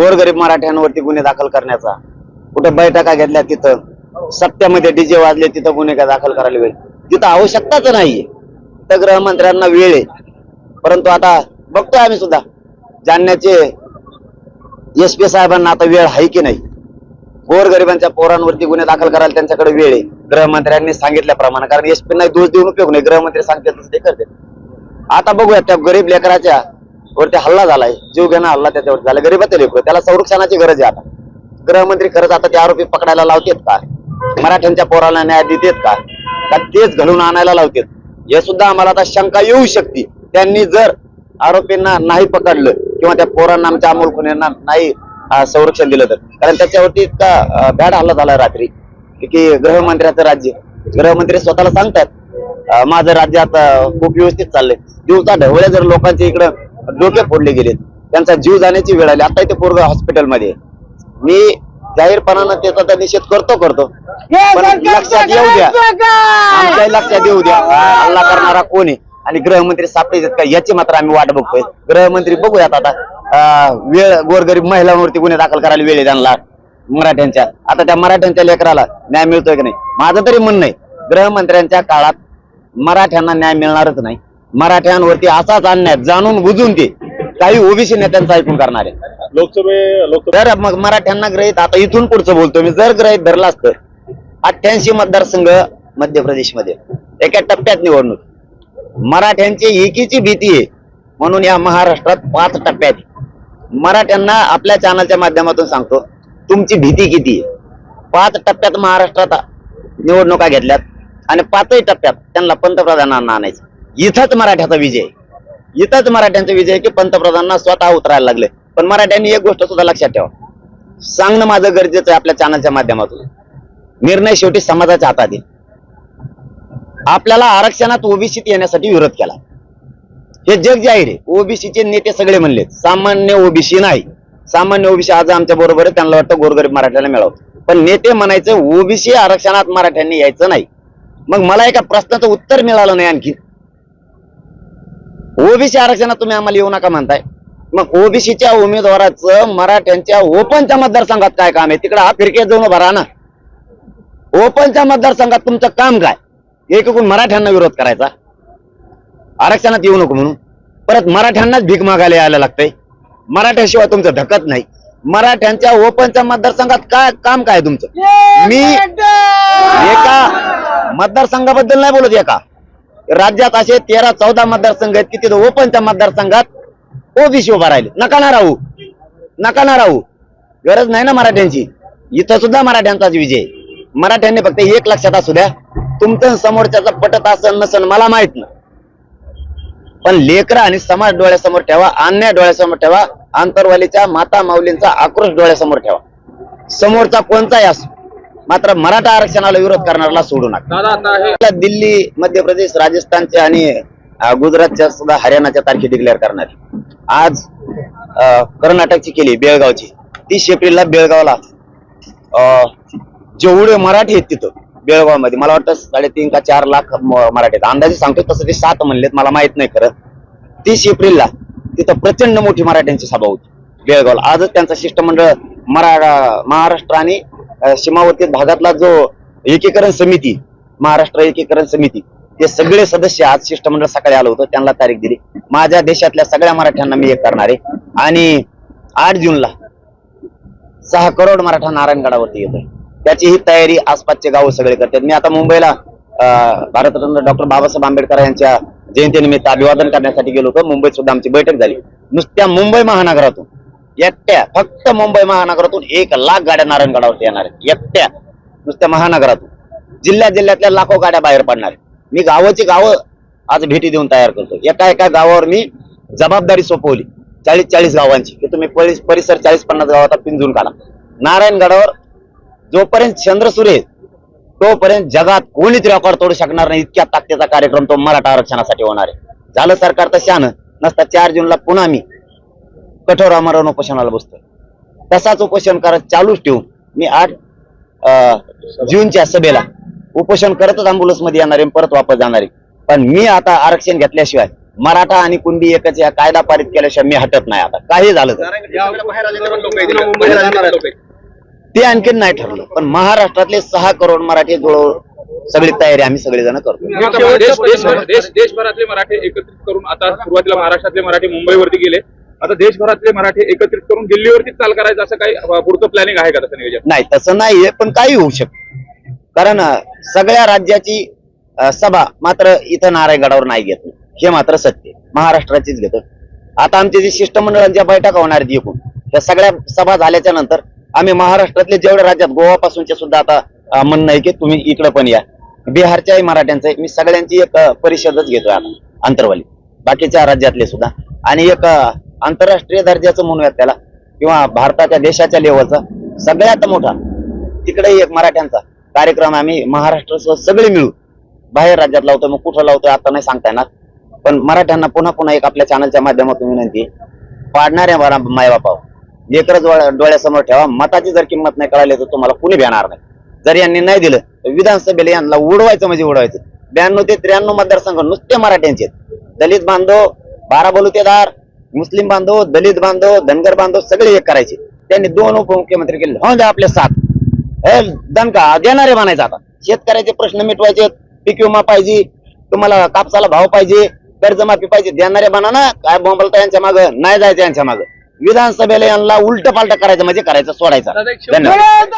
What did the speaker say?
गोरगरीब मराठ्यांवरती गुन्हे दाखल करण्याचा. कुठे बैठका घेतल्या तिथं सत्यामध्ये डीजे वाजले तिथं गुन्हे का दाखल करायला वेळ. तिथं आवश्यकताच नाहीये. तर गृहमंत्र्यांना वेळ आहे. परंतु आता बघतोय आम्ही सुद्धा. जाणण्याचे एस पी साहेबांना आता वेळ आहे की नाही? गोरगरिबांच्या पोरांवरती गुन्हे दाखल करायला त्यांच्याकडे वेळ आहे. गृहमंत्र्यांनी सांगितल्याप्रमाणे कारण एस पी नाही दोष देऊन उपयोग नाही. गृहमंत्री सांगतात तसं ते करते आता बघूया त्या गरीब लेकराच्या वरती हल्ला झालाय जीवघेणा हल्ला त्याच्यावर झाला गरीबाचे लेकर त्याला संरक्षणाची गरज आहे आता. गृहमंत्री खरंच आता ते आरोपी पकडायला लावतेत का? मराठ्यांच्या पोराला न्याय देतेत का? का तेच घडून आणायला लावतेत? हे सुद्धा आम्हाला आता शंका येऊ शकते. त्यांनी जर आरोपींना नाही पकडलं किंवा त्या पोरांना आमच्या अमोल खुन्यांना नाही संरक्षण दिलं तर. कारण त्याच्यावरती इतका बॅड हल्ला झाला रात्री. की- गृहमंत्र्याचं राज्य. गृहमंत्री स्वतःला सांगतात माझं राज्य आता खूप व्यवस्थित चाललंय. दिवसा ढवळ्या जर लोकांच्या इकडं डोके फोडले गेले त्यांचा जीव जाण्याची वेळ आली. आता इथे पोरग हॉस्पिटलमध्ये. मी जाहीरपणानं त्याचा तर निषेध करतो करतो. पण लक्षात येऊ द्या. आमच्या लक्षात येऊ द्या. हल्ला करणारा कोण आहे? आणि गृहमंत्री सापडे का? याची मात्र आम्ही वाट बघतोय. गृहमंत्री बघूयात आता. वेळ गोरगरीब महिलांवरती गुन्हे दाखल करायला वेळ आहे त्यांना. मराठ्यांच्या. आता त्या मराठ्यांच्या लेकराला न्याय मिळतोय की नाही? माझं तरी म्हणणं आहे गृहमंत्र्यांच्या काळात मराठ्यांना न्याय मिळणारच नाही. मराठ्यांवरती असाच अन्याय जाणून बुजून ते काही ओबीसी नेत्यांचं ऐकून करणार आहे. लोकसभे लोकसभा. जर मग मराठ्यांना ग्रहित आता इथून पुढचं बोलतो मी जर ग्रहित धरलं असतं अठ्ठ्याऐंशी मतदारसंघ मध्य प्रदेशमध्ये एका टप्प्यात निवडणूक. मराठ्यांची एकीची भीती आहे म्हणून या महाराष्ट्रात पाच टप्प्यात. मराठ्यांना आपल्या चॅनलच्या माध्यमातून सांगतो तुमची भीती किती आहे? पाच टप्प्यात महाराष्ट्रात निवडणुका घेतल्यात आणि पाचही टप्प्यात त्यांना पंतप्रधानांना आणायचं. इथंच मराठ्याचा विजय. इथंच मराठ्यांचा विजय आहे की पंतप्रधानांना स्वतः उतरायला लागले. पण मराठ्यांनी एक गोष्ट सुद्धा लक्षात ठेवा. सांगणं माझं गरजेचं आहे आपल्या चॅनलच्या माध्यमातून. निर्णय शेवटी समाजाच्या हातात येईल आपल्याला आरक्षणात ओबीसीत येण्यासाठी विरोध केला. हे जग जाहीर आहे ओबीसीचे नेते सगळे म्हणले सामान्य ओबीसी नाही. सामान्य ओबीसी आज आमच्या बरोबर आहे त्यांना वाटतं गोरगरीब मराठ्याला मिळावं. पण नेते म्हणायचं ओबीसी आरक्षणात मराठ्यांनी यायचं नाही. मग मला एका प्रश्नाचं उत्तर मिळालं नाही आणखी. ओबीसी आरक्षणात तुम्ही आम्हाला येऊ नका म्हणताय. मग ओबीसीच्या उमेदवाराचं मराठ्यांच्या ओपनच्या मतदारसंघात काय काम आहे? तिकडे हा फिरके जाऊन भरा ना. ओपनच्या मतदारसंघात तुमचं काम काय? एकूण मराठ्यांना विरोध करायचा. आरक्षणात येऊ नको म्हणून. परत मराठ्यांनाच भीक मागायला यायला लागतंय. मराठ्याशिवाय तुमचं धकत नाही. मराठ्यांच्या ओपनच्या मतदारसंघात काय काम काय तुमचं? मी एका मतदारसंघाबद्दल नाही बोलत एका. राज्यात असे तेरा चौदा मतदारसंघ आहेत की तिथं ओपनच्या मतदारसंघात ओबीसी उभा राहिले. नका ना राहू. नका ना राहू. गरज नाही ना मराठ्यांची. इथं सुद्धा मराठ्यांचाच विजय. मराठ्यांनी फक्त एक लक्षात असू द्या. तुमचं समोरच्याचा पटत असन नसन मला माहीत ना पण लेकरा आणि समाज डोळ्यासमोर ठेवा अन्याय डोळ्यासमोर ठेवा आंतरवालीच्या माता माऊलींचा आक्रोश डोळ्यासमोर ठेवा. समोरचा कोणताही असो. मात्र मराठा आरक्षणाला विरोध करणाऱ्याला सोडू नका दिल्ली मध्य प्रदेश राजस्थानच्या आणि गुजरातच्या सुद्धा हरियाणाच्या तारखे डिक्लेअर करणार. आज कर्नाटकची केली बेळगावची. तीस एप्रिलला बेळगावला अं, जेवढे मराठी आहेत तिथं बेळगावमध्ये मला वाटतं साडेतीन का चार लाख मराठी आहेत. अंदाजे सांगतो तसं ते सात म्हणलेत मला माहीत नाही खरं. तीस एप्रिलला तिथं प्रचंड मोठी मराठ्यांची सभा होती बेळगावला. आजच त्यांचं शिष्टमंडळ मरा महाराष्ट्र आणि सीमावर्ती भागातला जो एकीकरण समिती महाराष्ट्र एकीकरण समिती ते सगळे सदस्य आज शिष्टमंडळ सकाळी आलं होतं त्यांना तारीख दिली. माझ्या देशातल्या सगळ्या मराठ्यांना मी एक करणार आहे. आणि आठ जूनला सहा करोड मराठा नारायणगडावरती येतोय. त्याची ही तयारी आसपासचे गाव सगळे करतात. मी आता मुंबईला भारतरत्न डॉक्टर बाबासाहेब आंबेडकर यांच्या जयंतीनिमित्त अभिवादन करण्यासाठी गेलो होतो. मुंबईत सुद्धा आमची बैठक झाली. नुसत्या मुंबई महानगरातून एकट्या फक्त मुंबई महानगरातून एक लाख गाड्या नारायणगडावरती येणार आहेत. एकट्या नुसत्या महानगरातून. जिल्ह्या जिल्ह्यातल्या लाखो गाड्या बाहेर पडणार मी गावाची गावं आज भेटी देऊन तयार करतो. एका एका गावावर मी जबाबदारी सोपवली. चाळीस चाळीस गावांची. की तुम्ही परिसर चाळीस पन्नास गावाचा पिंजून काढा. नारायणगडावर जोपर्यंत चंद्र सुरे तोपर्यंत जगात कोणीच रेकॉर्ड तोडू शकणार नाही. इतक्या ताकदीचा कार्यक्रम तो मराठा आरक्षणासाठी होणार आहे. झालं सरकार तर शान. नसता चार जूनला पुन्हा मी कठोर आमरण उपोषणाला बसतोय. तसाच उपोषण करत चालूच ठेवून मी आठ जूनच्या सभेला उपोषण करतच अँब्युलन्समध्ये येणार आहे परत वापस जाणार. आहे पण मी आता आरक्षण घेतल्याशिवाय मराठा आणि कुंडी एकच या कायदा पारित केल्याशिवाय मी हटत नाही आता. काही झालं. ते आणखीन नाही ठरलं. पण महाराष्ट्रातले सहा करोड मराठी जुळवून सगळी तयारी आम्ही सगळेजण करतो. देशभरातले मराठी एकत्रित करून आता सुरुवातीला महाराष्ट्रातले मराठी मुंबईवरती गेले. आता देशभरातले मराठी एकत्रित करून दिल्लीवरतीच चाल करायचं असं काही पुढचं प्लॅनिंग आहे का तसं नियोजन? नाही तसं नाहीये पण काही होऊ शकतं. कारण सगळ्या राज्याची सभा मात्र इथं नारायणगडावर नाही घेत. हे मात्र सत्य महाराष्ट्राचीच घेतो. आता आमच्या जे शिष्टमंडळांच्या बैठका होणार आहेत एकूण त्या सगळ्या सभा झाल्याच्यानंतर आम्ही महाराष्ट्रातले जेवढ्या राज्यात गोवापासूनचे सुद्धा आता म्हणणं आहे की तुम्ही इकडे पण या. बिहारच्याही मराठ्यांचं आहे. मी सगळ्यांची एक परिषदच घेतोय आता अंतरवाली. बाकीच्या राज्यातले सुद्धा. आणि एक आंतरराष्ट्रीय दर्जाचं म्हणूयात त्याला किंवा भारताच्या देशाच्या लेवलचा सगळ्यात मोठा तिकडे एक मराठ्यांचा कार्यक्रम आम्ही महाराष्ट्र सगळे मिळू बाहेर राज्यात लावतो मग कुठं लावतोय आता नाही सांगता येणार. पण मराठ्यांना पुन्हा पुन्हा एक आपल्या चॅनलच्या माध्यमातून विनंती पाडणाऱ्या माय मायबापाव लेकरच डोळ्यासमोर ठेवा मताची जर किंमत नाही कळाली तर तुम्हाला कुणी भेणार नाही. जर यांनी नाही दिलं तर विधानसभेला यांना उडवायचं म्हणजे उडवायचं. ब्याण्णव ते त्र्याण्णव मतदारसंघ नुसते मराठ्यांचे दलित बांधव बारा बलुतेदार मुस्लिम बांधव दलित बांधव धनगर बांधव सगळे एक करायचे. त्यांनी दोन उपमुख्यमंत्री केले. हो द्या आपले साथ हे दणका देणारे म्हणायचं आता. शेतकऱ्याचे प्रश्न मिटवायचे पीक विमा पाहिजे तुम्हाला कापसाला भाव पाहिजे कर्जमाफी पाहिजे देणारे म्हणा ना काय बोंबलता यांच्या मागं नाही जायचं यांच्या मागं. विधानसभेला यांना उलट पालट करायचं म्हणजे करायचं सोडायचं. धन्यवाद.